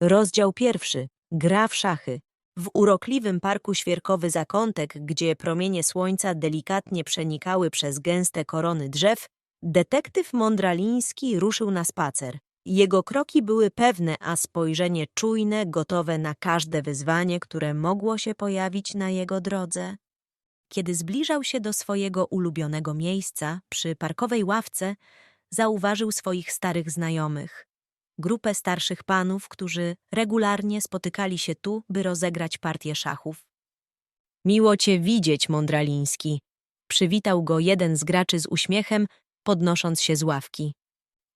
Rozdział pierwszy. Gra w szachy. W urokliwym parku świerkowy zakątek, gdzie promienie słońca delikatnie przenikały przez gęste korony drzew, detektyw Mądraliński ruszył na spacer. Jego kroki były pewne, a spojrzenie czujne, gotowe na każde wyzwanie, które mogło się pojawić na jego drodze. Kiedy zbliżał się do swojego ulubionego miejsca, przy parkowej ławce, zauważył swoich starych znajomych. Grupę starszych panów, którzy regularnie spotykali się tu, by rozegrać partię szachów. Miło cię widzieć, Mądraliński. Przywitał go jeden z graczy z uśmiechem, podnosząc się z ławki.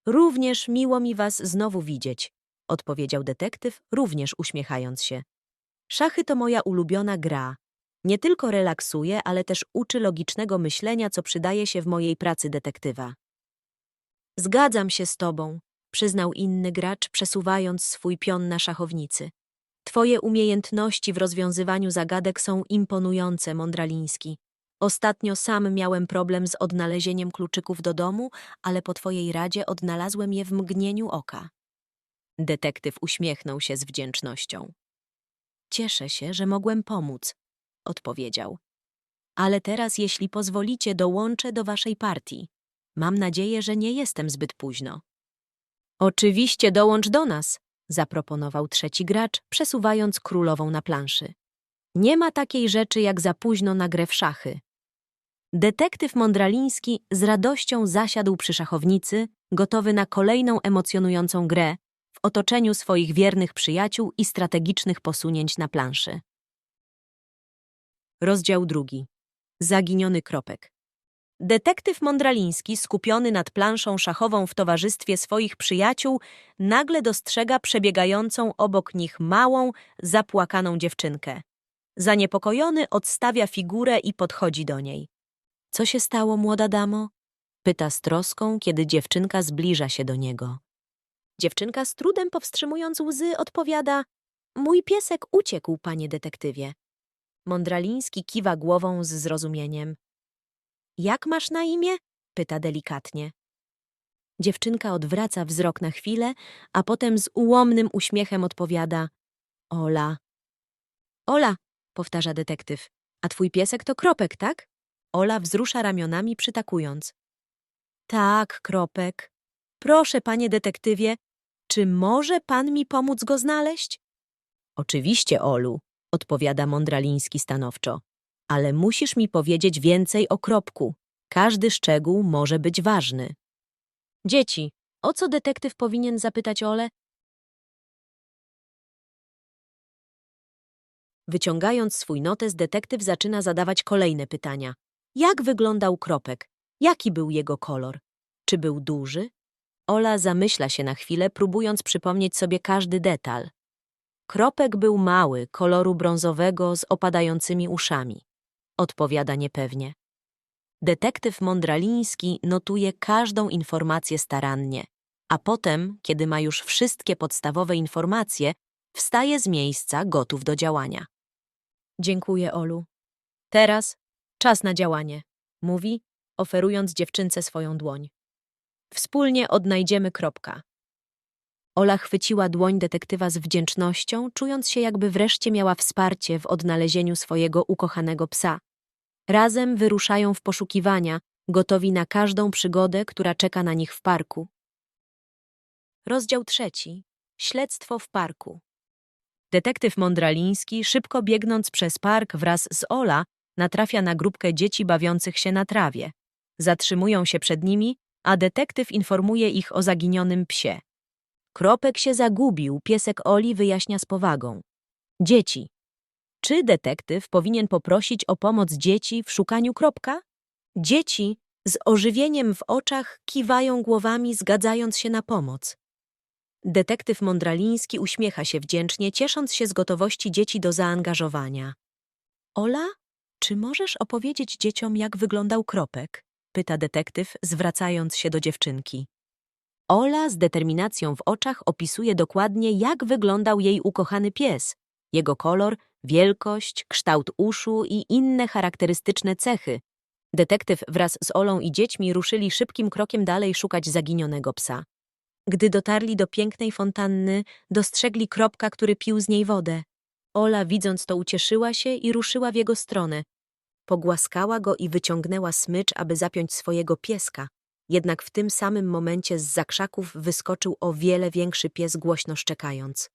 Również miło mi was znowu widzieć, odpowiedział detektyw, również uśmiechając się. Szachy to moja ulubiona gra. Nie tylko relaksuje, ale też uczy logicznego myślenia, co przydaje się w mojej pracy detektywa. Zgadzam się z tobą, przyznał inny gracz, przesuwając swój pion na szachownicy. Twoje umiejętności w rozwiązywaniu zagadek są imponujące, Mądraliński. Ostatnio sam miałem problem z odnalezieniem kluczyków do domu, ale po twojej radzie odnalazłem je w mgnieniu oka. Detektyw uśmiechnął się z wdzięcznością. Cieszę się, że mogłem pomóc, odpowiedział. Ale teraz, jeśli pozwolicie, dołączę do waszej partii. Mam nadzieję, że nie jestem zbyt późno. Oczywiście dołącz do nas, zaproponował trzeci gracz, przesuwając królową na planszy. Nie ma takiej rzeczy jak za późno na grę w szachy. Detektyw Mądraliński z radością zasiadł przy szachownicy, gotowy na kolejną emocjonującą grę, w otoczeniu swoich wiernych przyjaciół i strategicznych posunięć na planszy. Rozdział drugi. Zaginiony kropek. Detektyw Mądraliński, skupiony nad planszą szachową w towarzystwie swoich przyjaciół, nagle dostrzega przebiegającą obok nich małą, zapłakaną dziewczynkę. Zaniepokojony odstawia figurę i podchodzi do niej. Co się stało, młoda damo? Pyta z troską, kiedy dziewczynka zbliża się do niego. Dziewczynka z trudem powstrzymując łzy odpowiada Mój piesek uciekł, panie detektywie. Mądraliński kiwa głową z zrozumieniem. Jak masz na imię? pyta delikatnie. Dziewczynka odwraca wzrok na chwilę, a potem z ułomnym uśmiechem odpowiada Ola. Ola, powtarza detektyw. A twój piesek to Kropek, tak? Ola wzrusza ramionami, przytakując. Tak, Kropek. Proszę, panie detektywie, czy może pan mi pomóc go znaleźć? Oczywiście, Olu, odpowiada Mądraliński stanowczo. Ale musisz mi powiedzieć więcej o Kropku. Każdy szczegół może być ważny. Dzieci, o co detektyw powinien zapytać Ole? Wyciągając swój notes, detektyw zaczyna zadawać kolejne pytania. Jak wyglądał kropek? Jaki był jego kolor? Czy był duży? Ola zamyśla się na chwilę, próbując przypomnieć sobie każdy detal. Kropek był mały, koloru brązowego z opadającymi uszami. Odpowiada niepewnie. Detektyw Mądraliński notuje każdą informację starannie, a potem, kiedy ma już wszystkie podstawowe informacje, wstaje z miejsca gotów do działania. Dziękuję, Olu. Teraz czas na działanie, mówi, oferując dziewczynce swoją dłoń. Wspólnie odnajdziemy kropka. Ola chwyciła dłoń detektywa z wdzięcznością, czując się jakby wreszcie miała wsparcie w odnalezieniu swojego ukochanego psa. Razem wyruszają w poszukiwania, gotowi na każdą przygodę, która czeka na nich w parku. Rozdział trzeci. Śledztwo w parku. Detektyw Mądraliński, szybko biegnąc przez park wraz z Ola, natrafia na grupkę dzieci bawiących się na trawie. Zatrzymują się przed nimi, a detektyw informuje ich o zaginionym psie. Kropek się zagubił, piesek Oli wyjaśnia z powagą. Dzieci. Czy detektyw powinien poprosić o pomoc dzieci w szukaniu kropka? Dzieci z ożywieniem w oczach kiwają głowami, zgadzając się na pomoc. Detektyw Mądraliński uśmiecha się wdzięcznie, ciesząc się z gotowości dzieci do zaangażowania. Ola, czy możesz opowiedzieć dzieciom, jak wyglądał kropek? pyta detektyw, zwracając się do dziewczynki. Ola z determinacją w oczach opisuje dokładnie, jak wyglądał jej ukochany pies, jego kolor, wielkość, kształt uszu i inne charakterystyczne cechy. Detektyw wraz z Olą i dziećmi ruszyli szybkim krokiem dalej szukać zaginionego psa. Gdy dotarli do pięknej fontanny, dostrzegli kropka, który pił z niej wodę. Ola, widząc to, ucieszyła się i ruszyła w jego stronę. Pogłaskała go i wyciągnęła smycz, aby zapiąć swojego pieska. Jednak w tym samym momencie z zakrzaków wyskoczył o wiele większy pies, głośno szczekając.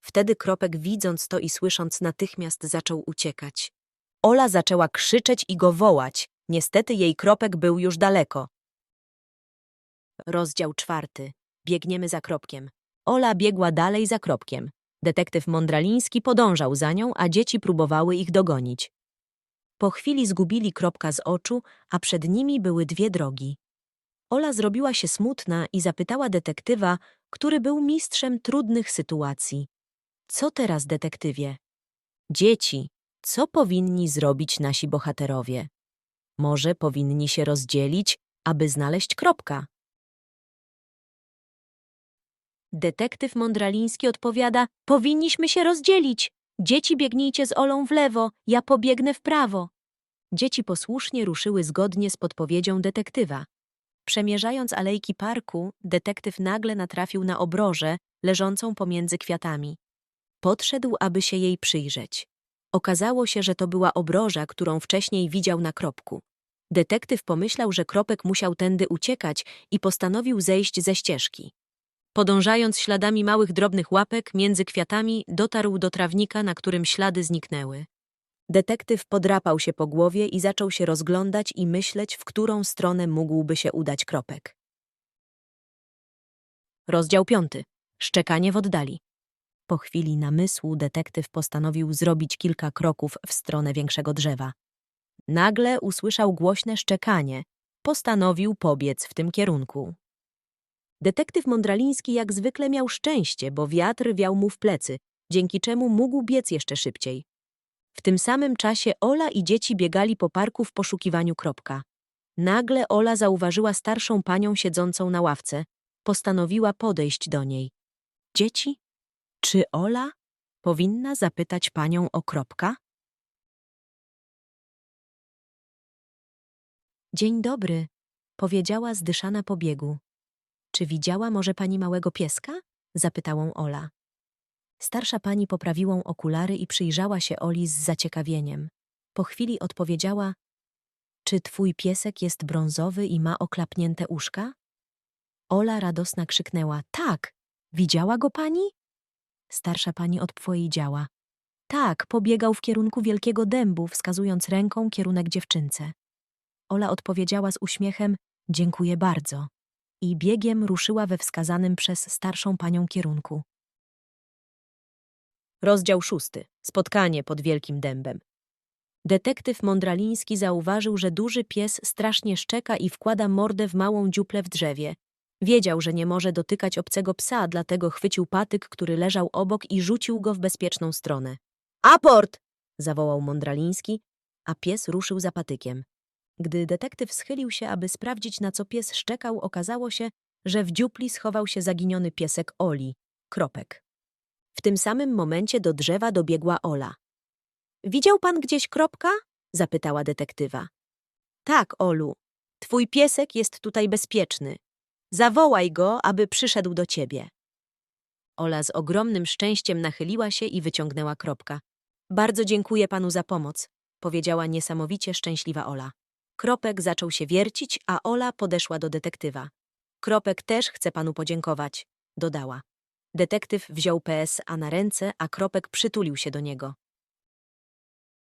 Wtedy Kropek, widząc to i słysząc, natychmiast zaczął uciekać. Ola zaczęła krzyczeć i go wołać. Niestety jej Kropek był już daleko. Rozdział czwarty. Biegniemy za Kropkiem. Ola biegła dalej za Kropkiem. Detektyw Mądraliński podążał za nią, a dzieci próbowały ich dogonić. Po chwili zgubili Kropka z oczu, a przed nimi były dwie drogi. Ola zrobiła się smutna i zapytała detektywa, który był mistrzem trudnych sytuacji. Co teraz, detektywie? Dzieci, co powinni zrobić nasi bohaterowie? Może powinni się rozdzielić, aby znaleźć kropka? Detektyw Mądraliński odpowiada: Powinniśmy się rozdzielić. Dzieci biegnijcie z Olą w lewo, ja pobiegnę w prawo. Dzieci posłusznie ruszyły zgodnie z podpowiedzią detektywa. Przemierzając alejki parku, detektyw nagle natrafił na obrożę leżącą pomiędzy kwiatami. Podszedł, aby się jej przyjrzeć. Okazało się, że to była obroża, którą wcześniej widział na kropku. Detektyw pomyślał, że kropek musiał tędy uciekać i postanowił zejść ze ścieżki. Podążając śladami małych drobnych łapek między kwiatami, dotarł do trawnika, na którym ślady zniknęły. Detektyw podrapał się po głowie i zaczął się rozglądać i myśleć, w którą stronę mógłby się udać kropek. Rozdział piąty. Szczekanie w oddali. Po chwili namysłu detektyw postanowił zrobić kilka kroków w stronę większego drzewa. Nagle usłyszał głośne szczekanie. Postanowił pobiec w tym kierunku. Detektyw Mądraliński jak zwykle miał szczęście, bo wiatr wiał mu w plecy, dzięki czemu mógł biec jeszcze szybciej. W tym samym czasie Ola i dzieci biegali po parku w poszukiwaniu kropka. Nagle Ola zauważyła starszą panią siedzącą na ławce. Postanowiła podejść do niej. Dzieci? Czy Ola powinna zapytać panią o kropka? Dzień dobry, powiedziała zdyszana po biegu. Czy widziała może pani małego pieska? zapytała Ola. Starsza pani poprawiła okulary i przyjrzała się Oli z zaciekawieniem. Po chwili odpowiedziała: Czy twój piesek jest brązowy i ma oklapnięte uszka? Ola radosna krzyknęła: Tak! Widziała go pani? Starsza pani odpowiedziała: Tak, pobiegał w kierunku wielkiego dębu, wskazując ręką kierunek dziewczynce. Ola odpowiedziała z uśmiechem: Dziękuję bardzo. I biegiem ruszyła we wskazanym przez starszą panią kierunku. Rozdział szósty. Spotkanie pod wielkim dębem. Detektyw Mądraliński zauważył, że duży pies strasznie szczeka i wkłada mordę w małą dziuplę w drzewie. Wiedział, że nie może dotykać obcego psa, dlatego chwycił patyk, który leżał obok i rzucił go w bezpieczną stronę. Aport! zawołał Mądraliński, a pies ruszył za patykiem. Gdy detektyw schylił się, aby sprawdzić, na co pies szczekał, okazało się, że w dziupli schował się zaginiony piesek Oli, Kropek. W tym samym momencie do drzewa dobiegła Ola. Widział pan gdzieś Kropka? zapytała detektywa. Tak, Olu. Twój piesek jest tutaj bezpieczny. Zawołaj go, aby przyszedł do ciebie. Ola z ogromnym szczęściem nachyliła się i wyciągnęła Kropka. Bardzo dziękuję panu za pomoc, powiedziała niesamowicie szczęśliwa Ola. Kropek zaczął się wiercić, a Ola podeszła do detektywa. Kropek też chce panu podziękować, dodała. Detektyw wziął PS-a na ręce, a Kropek przytulił się do niego.